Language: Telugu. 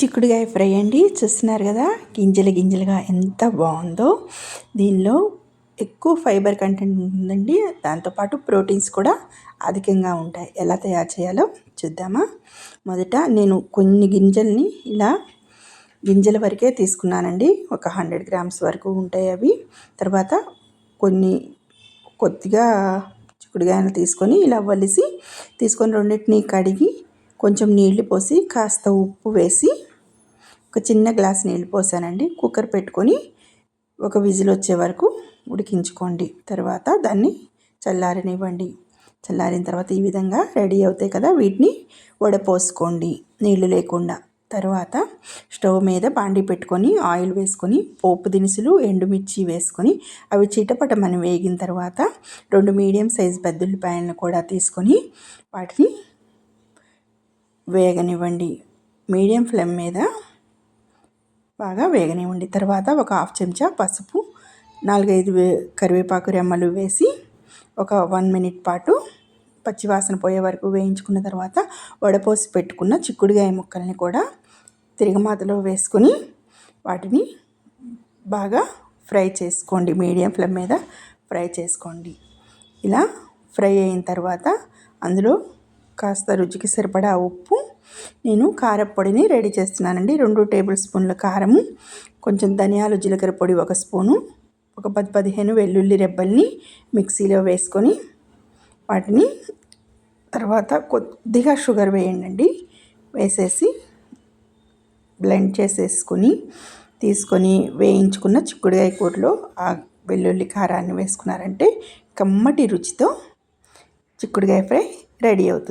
చిక్కుడుగాయ ఫ్రై అండి. చూస్తున్నారు కదా గింజలు గింజలుగా ఎంత బాగుందో. దీనిలో ఎక్కువ ఫైబర్ కంటెంట్ ఉందండి. దాంతోపాటు ప్రోటీన్స్ కూడా అధికంగా ఉంటాయి. ఎలా తయారు చేయాలో చూద్దామా. మొదట నేను కొన్ని గింజల్ని ఇలా గింజల వరకే తీసుకున్నానండి. ఒక హండ్రెడ్ గ్రామ్స్ వరకు ఉంటాయి అవి. తర్వాత కొన్ని కొద్దిగా చిక్కుడుగాయలు తీసుకొని ఇలా వలిసి తీసుకొని రెండింటిని కడిగి కొంచెం నీళ్ళు పోసి కాస్త ఉప్పు వేసి ఒక చిన్న గ్లాస్ నీళ్ళు పోసానండి. కుక్కర్ పెట్టుకొని ఒక విజిల్ వచ్చే వరకు ఉడికించుకోండి. తర్వాత దాన్ని చల్లారనివ్వండి. చల్లారిన తర్వాత ఈ విధంగా రెడీ అవుతాయి కదా వీటిని వడపోసుకోండి. నీళ్ళు లేకుండా. తర్వాత స్టవ్ మీద బాండి పెట్టుకొని ఆయిల్ వేసుకొని పోపు దినుసులు ఎండుమిర్చి వేసుకొని అవి చిటపటమని వేగిన తర్వాత రెండు మీడియం సైజ్ బెద్దుల్లిపాయలను కూడా తీసుకొని వాటిని వేగనివ్వండి. మీడియం ఫ్లేమ్ మీద బాగా వేగనివ్వండి తర్వాత ఒక హాఫ్ చెంచా పసుపు నాలుగైదు కరివేపాకు రెమ్మలు వేసి ఒక వన్ మినిట్ పాటు పచ్చివాసన పోయే వరకు వేయించుకున్న తర్వాత వడపోసి పెట్టుకున్న చిక్కుడుగాయ ముక్కల్ని కూడా తిరగమాతలో వేసుకొని వాటిని బాగా ఫ్రై చేసుకోండి. మీడియం ఫ్లేమ్ మీద ఫ్రై చేసుకోండి. ఇలా ఫ్రై అయిన తర్వాత అందులో కాస్త రుచికి సరిపడా ఉప్పు నేను కారపొడిని రెడీ చేస్తున్నానండి. రెండు టేబుల్ స్పూన్ల కారము కొంచెం ధనియాలు జీలకర్ర పొడి ఒక స్పూను ఒక పది పదిహేను వెల్లుల్లి రెబ్బల్ని మిక్సీలో వేసుకొని వాటిని తర్వాత కొద్దిగా షుగర్ వేయండి వేసేసి బ్లెండ్ చేసేసుకొని తీసుకొని వేయించుకున్న చిక్కుడుకాయ కూరలో ఆ వెల్లుల్లి కారాన్ని వేసుకున్నారంటే కమ్మటి రుచితో చిక్కుడుకాయ ఫ్రై రెడీ అవుతుంది.